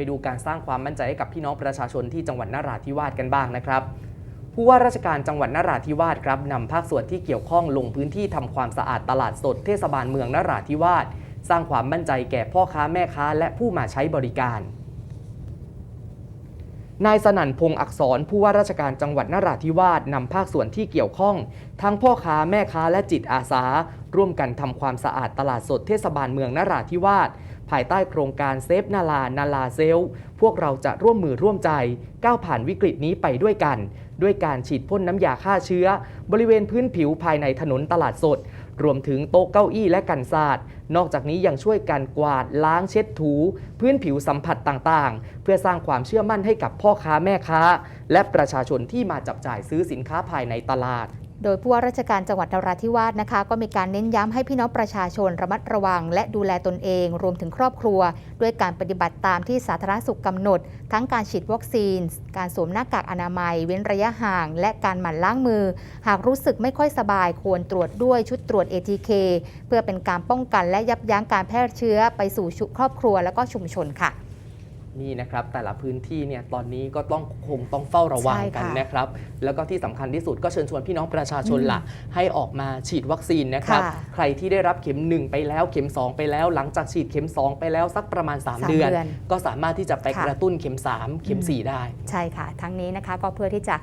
ไปดูการสร้างความมั่นใจให้กับพี่น้องประชาชนที่จังหวัดนราธิวาสกันบ้างนะครับผู้ว่าราชการจังหวัดนราธิวาสครับนำภาคส่วนที่เกี่ยวข้องลงพื้นที่ทำความสะอาดตลาดสดเทศบาลเมืองนราธิวาสสร้างความมั่นใจแก่พ่อค้าแม่ค้า และผู้มาใช้บริการนายสนั่นพงศ์อักษรผู้ว่าราชการจังหวัดนราธิวาสนำภาคส่วนที่เกี่ยวข้อง ทั้งพ่อค้าแม่ค้าและจิตอาสา ร่วมกันทำความสะอาดตลาดสดเทศบาลเมืองนราธิวาส ภายใต้โครงการเซฟนาลานาลาเซล พวกเราจะร่วมมือร่วมใจ ก้าวผ่านวิกฤตนี้ไปด้วยกัน ด้วยการฉีดพ่นน้ำยาฆ่าเชื้อ บริเวณพื้นผิวภายในถนนตลาดสด รวมถึงโต๊ะเก้าอี้และกันศาสตร์นอกจากนี้ยังช่วยกันกวาดล้างเช็ดถู พื้นผิวสัมผัสต่างๆ เพื่อสร้างความเชื่อมั่นให้กับพ่อค้าแม่ค้า และประชาชนที่มาจับจ่ายซื้อสินค้าภายในตลาด โดยผู้ว่าราชการจังหวัดนราธิวาสนะคะ ก็มีการเน้นย้ำให้พี่น้องประชาชนระมัดระวัง และดูแลตนเอง รวมถึงครอบครัว ด้วยการปฏิบัติตามที่สาธารณสุขกำหนด ทั้งการฉีดวัคซีน การสวมหน้ากากอนามัย เว้นระยะห่าง และการหมั่นล้างมือ หากรู้สึกไม่ค่อยสบายควรตรวจด้วยชุดตรวจ ATK เพื่อเป็นการป้องกันและยับยั้งการแพร่เชื้อไปสู่ชุครอบครัวและก็ชุมชนค่ะ นี่นะครับแต่ละพื้นที่เนี่ยตอนนี้ก็ต้องคงต้องเฝ้าระวังใช่กันค่ะนะครับ แล้วก็ที่สำคัญที่สุดก็เชิญชวนพี่น้องประชาชนอืมล่ะ ให้ออกมาฉีดวัคซีนนะครับ ค่ะใครที่ได้รับเข็ม 1 ไปแล้วเข็ม 2 ไปแล้ว หลังจากฉีดเข็ม 2 ไปแล้วสักประมาณ 3 สามเดือน เดือนก็สามารถที่จะไปค่ะ กระตุ้นเข็ม 3 เข็มอืม4ได้ ใช่ค่ะ ทั้งนี้นะคะก็เพื่อที่จะ